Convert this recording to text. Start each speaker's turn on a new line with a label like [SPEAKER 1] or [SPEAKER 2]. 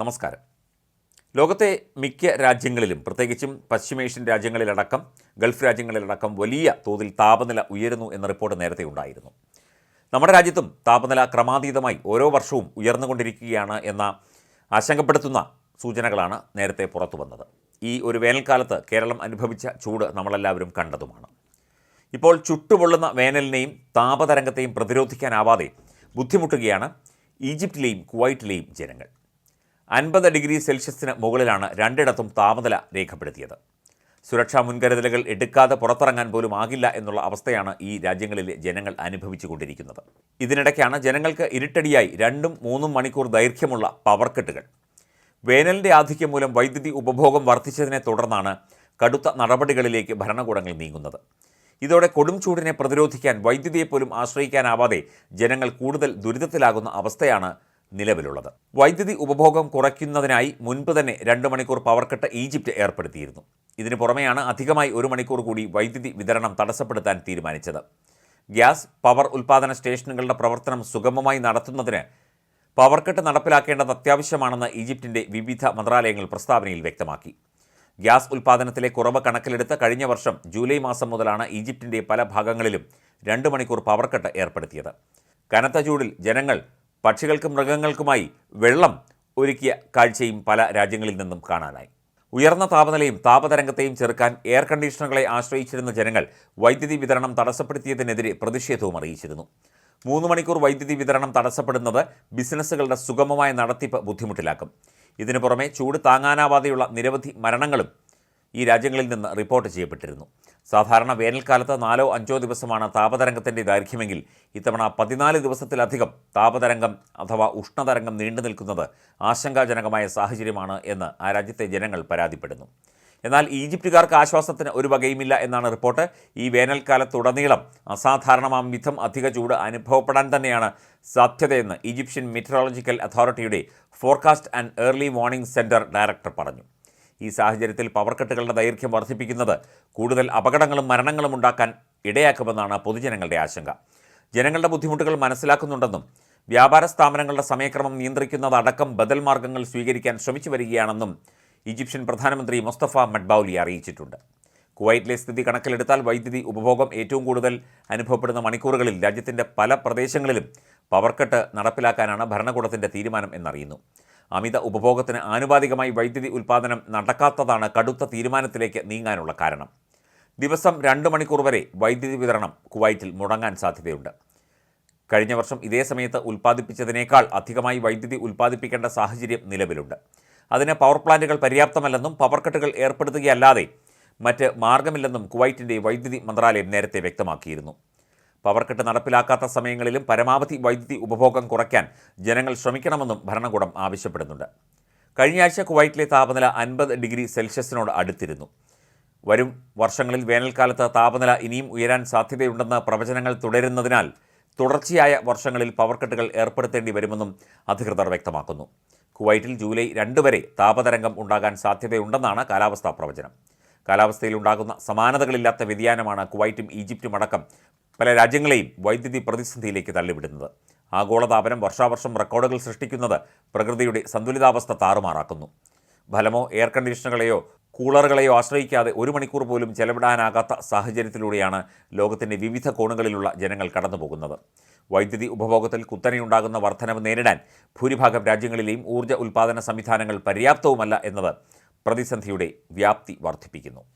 [SPEAKER 1] നമസ്കാരം. ലോകത്തെ മിക്ക രാജ്യങ്ങളിലും പ്രത്യേകിച്ചും പശ്ചിമേഷ്യൻ രാജ്യങ്ങളിലടക്കം ഗൾഫ് രാജ്യങ്ങളിലടക്കം വലിയ തോതിൽ താപനില ഉയരുന്നു എന്ന റിപ്പോർട്ട് നേരത്തെ ഉണ്ടായിരുന്നു. നമ്മുടെ രാജ്യത്തും താപനില ക്രമാതീതമായി ഓരോ വർഷവും ഉയർന്നുകൊണ്ടിരിക്കുകയാണ് എന്ന ആശങ്കപ്പെടുത്തുന്ന സൂചനകളാണ് നേരത്തെ പുറത്തു വന്നത്. ഈ ഒരു വേനൽക്കാലത്ത് കേരളം അനുഭവിച്ച ചൂട് നമ്മളെല്ലാവരും കണ്ടതുമാണ്. ഇപ്പോൾ ചുട്ടുപൊള്ളുന്ന വേനലിനെയും താപതരംഗത്തെയും പ്രതിരോധിക്കാനാവാതെ ബുദ്ധിമുട്ടുകയാണ് ഈജിപ്തിലെയും കുവൈറ്റിലെയും ജനങ്ങൾ. അൻപത് ഡിഗ്രി സെൽഷ്യസിന് മുകളിലാണ് രണ്ടിടത്തും താപനില രേഖപ്പെടുത്തിയത്. സുരക്ഷാ മുൻകരുതലുകൾ എടുക്കാതെ പുറത്തിറങ്ങാൻ പോലും ആകില്ല എന്നുള്ള അവസ്ഥയാണ് ഈ രാജ്യങ്ങളിലെ ജനങ്ങൾ അനുഭവിച്ചുകൊണ്ടിരിക്കുന്നത്. ഇതിനിടയ്ക്കാണ് ജനങ്ങൾക്ക് ഇരുട്ടടിയായി രണ്ടും മൂന്നും മണിക്കൂർ ദൈർഘ്യമുള്ള പവർ കെട്ടുകൾ. വേനലിന്റെ ആധിക്യം മൂലം വൈദ്യുതി ഉപഭോഗം വർദ്ധിച്ചതിനെ തുടർന്നാണ് കടുത്ത നടപടികളിലേക്ക് ഭരണകൂടങ്ങൾ നീങ്ങുന്നത്. ഇതോടെ കൊടും ചൂടിനെ പ്രതിരോധിക്കാൻ വൈദ്യുതിയെപ്പോലും ആശ്രയിക്കാനാവാതെ ജനങ്ങൾ കൂടുതൽ ദുരിതത്തിലാകുന്ന അവസ്ഥയാണ് നിലവിലുള്ളത്. വൈദ്യുതി ഉപഭോഗം കുറയ്ക്കുന്നതിനായി മുൻപ് തന്നെ രണ്ട് മണിക്കൂർ പവർ കട്ട് ഈജിപ്റ്റ് ഏർപ്പെടുത്തിയിരുന്നു. ഇതിനു പുറമെയാണ് അധികമായി ഒരു മണിക്കൂർ കൂടി വൈദ്യുതി വിതരണം തടസ്സപ്പെടുത്താൻ തീരുമാനിച്ചത്. ഗ്യാസ് പവർ ഉൽപ്പാദന സ്റ്റേഷനുകളുടെ പ്രവർത്തനം സുഗമമായി നടത്തുന്നതിന് പവർ കട്ട് നടപ്പിലാക്കേണ്ടത് അത്യാവശ്യമാണെന്ന് ഈജിപ്തിന്റെ വിവിധ മന്ത്രാലയങ്ങൾ പ്രസ്താവനയിൽ വ്യക്തമാക്കി. ഗ്യാസ് ഉൽപ്പാദനത്തിലെ കുറവ് കണക്കിലെടുത്ത് കഴിഞ്ഞ വർഷം ജൂലൈ മാസം മുതലാണ് ഈജിപ്തിന്റെ പല ഭാഗങ്ങളിലും രണ്ട് മണിക്കൂർ പവർ കട്ട് ഏർപ്പെടുത്തിയത്. കനത്ത ചൂടിൽ ജനങ്ങൾ പക്ഷികൾക്കും മൃഗങ്ങൾക്കുമായി വെള്ളം ഒരുക്കിയ കാഴ്ചയും പല രാജ്യങ്ങളിൽ നിന്നും കാണാനായി. ഉയർന്ന താപനിലയും താപതരംഗത്തെയും ചെറുക്കാൻ എയർ കണ്ടീഷണറുകളെ ആശ്രയിച്ചിരുന്ന ജനങ്ങൾ വൈദ്യുതി വിതരണം തടസ്സപ്പെടുത്തിയതിനെതിരെ പ്രതിഷേധവും അറിയിച്ചിരുന്നു. മൂന്ന് മണിക്കൂർ വൈദ്യുതി വിതരണം തടസ്സപ്പെടുന്നത് ബിസിനസ്സുകളുടെ സുഗമമായ നടത്തിപ്പ് ബുദ്ധിമുട്ടിലാക്കും. ഇതിനു പുറമെ ചൂട് താങ്ങാനാവാതെയുള്ള നിരവധി മരണങ്ങളും ഈ രാജ്യങ്ങളിൽ നിന്ന് റിപ്പോർട്ട് ചെയ്യപ്പെട്ടിരുന്നു. സാധാരണ വേനൽക്കാലത്ത് നാലോ അഞ്ചോ ദിവസമാണ് താപതരംഗത്തിന്റെ ദൈർഘ്യമെങ്കിൽ ഇത്തവണ പതിനാല് ദിവസത്തിലധികം താപതരംഗം അഥവാ ഉഷ്ണതരംഗം നീണ്ടു നിൽക്കുന്നത് ആശങ്കാജനകമായ സാഹചര്യമാണ് എന്ന് ആ രാജ്യത്തെ ജനങ്ങൾ പരാതിപ്പെടുന്നു. എന്നാൽ ഈജിപ്തുകാർക്ക് ആശ്വാസത്തിന് ഒരു വകയുമില്ല എന്നാണ് റിപ്പോർട്ട്. ഈ വേനൽക്കാലത്തുടനീളം അസാധാരണമാം വിധം അധിക ചൂട് അനുഭവപ്പെടാൻ തന്നെയാണ് സാധ്യതയെന്ന് ഈജിപ്ഷ്യൻ മെറ്ററോളജിക്കൽ അതോറിറ്റിയുടെ forecast and early warning centre director പറഞ്ഞു. ഈ സാഹചര്യത്തിൽ പവർ കട്ടുകളുടെ ദൈർഘ്യം വർദ്ധിപ്പിക്കുന്നത് കൂടുതൽ അപകടങ്ങളും മരണങ്ങളും ഉണ്ടാക്കാൻ ഇടയാക്കുമെന്നാണ് പൊതുജനങ്ങളുടെ ആശങ്ക. ജനങ്ങളുടെ ബുദ്ധിമുട്ടുകൾ മനസ്സിലാക്കുന്നുണ്ടെന്നും വ്യാപാര സ്ഥാപനങ്ങളുടെ സമയക്രമം നിയന്ത്രിക്കുന്നതടക്കം ബദൽ മാർഗങ്ങൾ സ്വീകരിക്കാൻ ശ്രമിച്ചു വരികയാണെന്നും ഈജിപ്ഷ്യൻ പ്രധാനമന്ത്രി മുസ്തഫ മഡ്ബൌലി അറിയിച്ചിട്ടുണ്ട്. കുവൈറ്റിലെ സ്ഥിതി കണക്കിലെടുത്താൽ വൈദ്യുതി ഉപഭോഗം ഏറ്റവും കൂടുതൽ അനുഭവപ്പെടുന്ന മണിക്കൂറുകളിൽ രാജ്യത്തിന്റെ പല പ്രദേശങ്ങളിലും പവർ കട്ട് നടപ്പിലാക്കാനാണ് ഭരണകൂടത്തിന്റെ തീരുമാനം എന്നറിയുന്നു. അമിത ഉപഭോഗത്തിന് ആനുപാതികമായി വൈദ്യുതി ഉൽപ്പാദനം നടക്കാത്തതാണ് കടുത്ത തീരുമാനത്തിലേക്ക് നീങ്ങാനുള്ള കാരണം. ദിവസം രണ്ട് മണിക്കൂർ വരെ വൈദ്യുതി വിതരണം കുവൈറ്റിൽ മുടങ്ങാൻ സാധ്യതയുണ്ട്. കഴിഞ്ഞ വർഷം ഇതേ സമയത്ത് ഉൽപ്പാദിപ്പിച്ചതിനേക്കാൾ അധികമായി വൈദ്യുതി ഉൽപ്പാദിപ്പിക്കേണ്ട സാഹചര്യം നിലവിലുണ്ട്. അതിന് പവർ പ്ലാന്റുകൾ പര്യാപ്തമല്ലെന്നും പവർ കട്ടുകൾ ഏർപ്പെടുത്തുകയല്ലാതെ മറ്റ് മാർഗമില്ലെന്നും കുവൈറ്റിന്റെ വൈദ്യുതി മന്ത്രാലയം നേരത്തെ വ്യക്തമാക്കിയിരുന്നു. പവർ കട്ട് നടപ്പിലാക്കാത്ത സമയങ്ങളിലും പരമാവധി വൈദ്യുതി ഉപഭോഗം കുറയ്ക്കാൻ ജനങ്ങൾ ശ്രമിക്കണമെന്നും ഭരണകൂടം ആവശ്യപ്പെടുന്നുണ്ട്. കഴിഞ്ഞ ആഴ്ച കുവൈറ്റിലെ താപനില അൻപത് ഡിഗ്രി സെൽഷ്യസിനോട് അടുത്തിരുന്നു. വരും വർഷങ്ങളിൽ വേനൽക്കാലത്ത് താപനില ഇനിയും ഉയരാൻ സാധ്യതയുണ്ടെന്ന പ്രവചനങ്ങൾ തുടരുന്നതിനാൽ തുടർച്ചയായ വർഷങ്ങളിൽ പവർ കട്ടുകൾ ഏർപ്പെടുത്തേണ്ടി വരുമെന്നും അധികൃതർ വ്യക്തമാക്കുന്നു. കുവൈറ്റിൽ ജൂലൈ രണ്ട് വരെ താപതരംഗം ഉണ്ടാകാൻ സാധ്യതയുണ്ടെന്നാണ് കാലാവസ്ഥാ പ്രവചനം. കാലാവസ്ഥയിൽ ഉണ്ടാകുന്ന സമാനതകളില്ലാത്ത വ്യതിയാനമാണ് കുവൈറ്റും ഈജിപ്തും അടക്കം പല രാജ്യങ്ങളെയും വൈദ്യുതി പ്രതിസന്ധിയിലേക്ക് തള്ളിവിടുന്നത്. ആഗോളതാപനം വർഷാവർഷം റെക്കോർഡുകൾ സൃഷ്ടിക്കുന്നത് പ്രകൃതിയുടെ സന്തുലിതാവസ്ഥ താറുമാറാക്കുന്നു. ഫലമോ എയർ കണ്ടീഷണറുകളെയോ കൂളറുകളെയോ ആശ്രയിക്കാതെ ഒരു മണിക്കൂർ പോലും ചെലവിടാനാകാത്ത സാഹചര്യത്തിലൂടെയാണ് ലോകത്തിന്റെ വിവിധ കോണുകളിലുള്ള ജനങ്ങൾ കടന്നുപോകുന്നത്. വൈദ്യുതി ഉപഭോഗത്തിൽ കുത്തനെയുണ്ടാകുന്ന വർധനവ് നേരിടാൻ ഭൂരിഭാഗം രാജ്യങ്ങളിലെയും ഊർജ ഉൽപ്പാദന സംവിധാനങ്ങൾ പര്യാപ്തവുമല്ല എന്നത് പ്രതിസന്ധിയുടെ വ്യാപ്തി വർദ്ധിപ്പിക്കുന്നു.